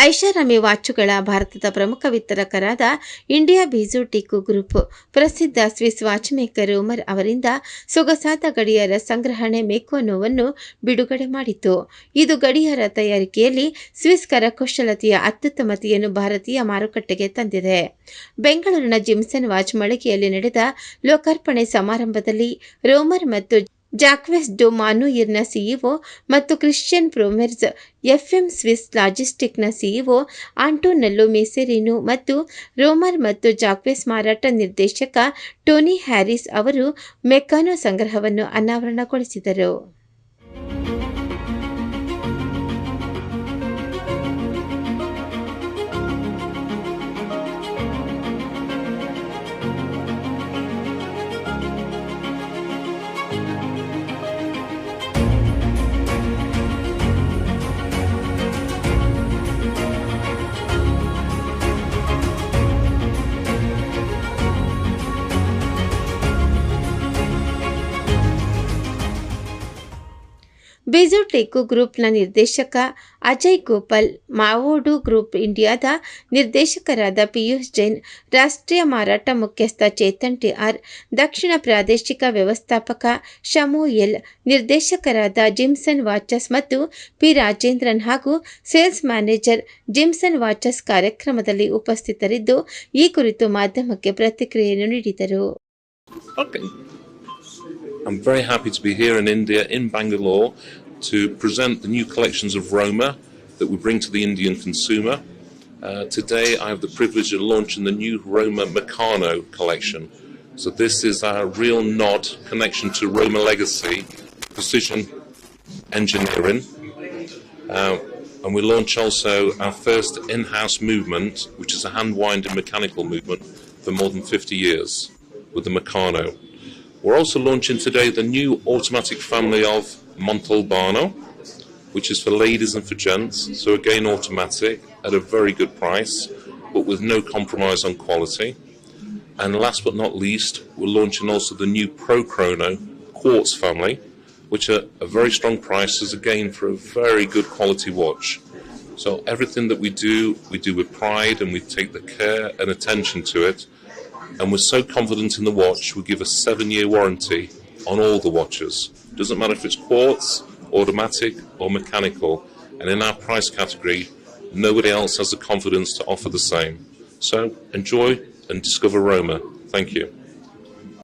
ಐಷಾರಾಮಿ ವಾಚುಗಳ ಭಾರತದ ಪ್ರಮುಖ ವಿತರಕರಾದ ಇಂಡಿಯಾ ಬೀಜು ಟಿಕು ಗ್ರೂಪ್ ಪ್ರಸಿದ್ಧ ಸ್ವಿಸ್ ವಾಚ್ ಮೇಕರ್ ಉಮರ್ ಅವರಿಂದ ಸೊಗಸಾದ ಗಡಿಯಾರ ಸಂಗ್ರಹಣೆ ಮೇಕ್ವನೋವನ್ನು ಬಿಡುಗಡೆ ಮಾಡಿತು. ಇದು ಗಡಿಯಾರ ತಯಾರಿಕೆಯಲ್ಲಿ ಸ್ವಿಸ್ ಕರಕುಶಲತೆಯ ಅತ್ಯುತ್ತಮತೆಯನ್ನು ಭಾರತೀಯ ಮಾರುಕಟ್ಟೆಗೆ ತಂದಿದೆ. ಬೆಂಗಳೂರಿನ ಜಿಮ್ಸನ್ ವಾಚ್ ಮಳಿಗೆಯಲ್ಲಿ ನಡೆದ ಲೋಕಾರ್ಪಣೆ ಸಮಾರಂಭದಲ್ಲಿ ರೋಮರ್ ಮತ್ತು ಜಾಕ್ವೆಸ್ ಡೊ ಮಾನುಯಿರ್ನ ಸಿಇಒ ಮತ್ತು ಕ್ರಿಶ್ಚಿಯನ್ ಪ್ರೊಮೆರ್ಸ್ ಎಫ್ಎಂ ಸ್ವಿಸ್ ಲಾಜಿಸ್ಟಿಕ್ನ ಸಿಇಒ ಆಂಟೋನೆಲ್ಲೋ ಮೆಸೆರಿನು ಮತ್ತು ರೋಮರ್ ಮತ್ತು ಜಾಕ್ವೆಸ್ ಮಾರಾಟ ನಿರ್ದೇಶಕ ಟೋನಿ ಹ್ಯಾರಿಸ್ ಅವರು ಮೆಕ್ಕಾನೋ ಸಂಗ್ರಹವನ್ನು ಅನಾವರಣಗೊಳಿಸಿದರು. ಬಿಜು ಟೆಕ್ಕು ಗ್ರೂಪ್ನ ನಿರ್ದೇಶಕ ಅಜಯ್ ಗೋಪಾಲ್, ಮಾವೋಡು ಗ್ರೂಪ್ ಇಂಡಿಯಾದ ನಿರ್ದೇಶಕರಾದ ಪಿಯೂಷ್ ಜೈನ್, ರಾಷ್ಟ್ರೀಯ ಮಾರಾಟ ಮುಖ್ಯಸ್ಥ ಚೇತನ್ ಟಿ ಆರ್ ದಕ್ಷಿಣ ಪ್ರಾದೇಶಿಕ ವ್ಯವಸ್ಥಾಪಕ ಶಮು ಎಲ್, ನಿರ್ದೇಶಕರಾದ ಜಿಮ್ಸನ್ ವಾಚಸ್ ಮತ್ತು ಪಿ ರಾಜೇಂದ್ರನ್ ಹಾಗೂ ಸೇಲ್ಸ್ ಮ್ಯಾನೇಜರ್ ಜಿಮ್ಸನ್ ವಾಚಸ್ ಕಾರ್ಯಕ್ರಮದಲ್ಲಿ ಉಪಸ್ಥಿತರಿದ್ದು, ಈ ಕುರಿತು ಮಾಧ್ಯಮಕ್ಕೆ ಪ್ರತಿಕ್ರಿಯೆಯನ್ನು ನೀಡಿದರು. I'm very happy to be here in India, in Bangalore, to present the new collections of Roma that we bring to the Indian consumer. Uh, today, I have the privilege of launching the new Roma Meccano collection. So, this is our real nod connection to Roma legacy, precision engineering. Uh, and we launch also our first in house movement, which is a hand winding mechanical movement for more than 50 years with the Meccano. We're also launching today the new automatic family of Montalbano, which is for ladies and for gents. So again, automatic at a very good price, but with no compromise on quality. And last but not least, we're launching also the new Pro Chrono Quartz family, which are, a very strong prices again for a very good quality watch. So everything that we do, we do with pride and we take the care and attention to it. And we're so confident in the watch, we give a seven year warranty on all the watches. Doesn't matter if it's quartz, automatic, or mechanical. And in our price category, nobody else has the confidence to offer the same. So enjoy and discover Roma. Thank you.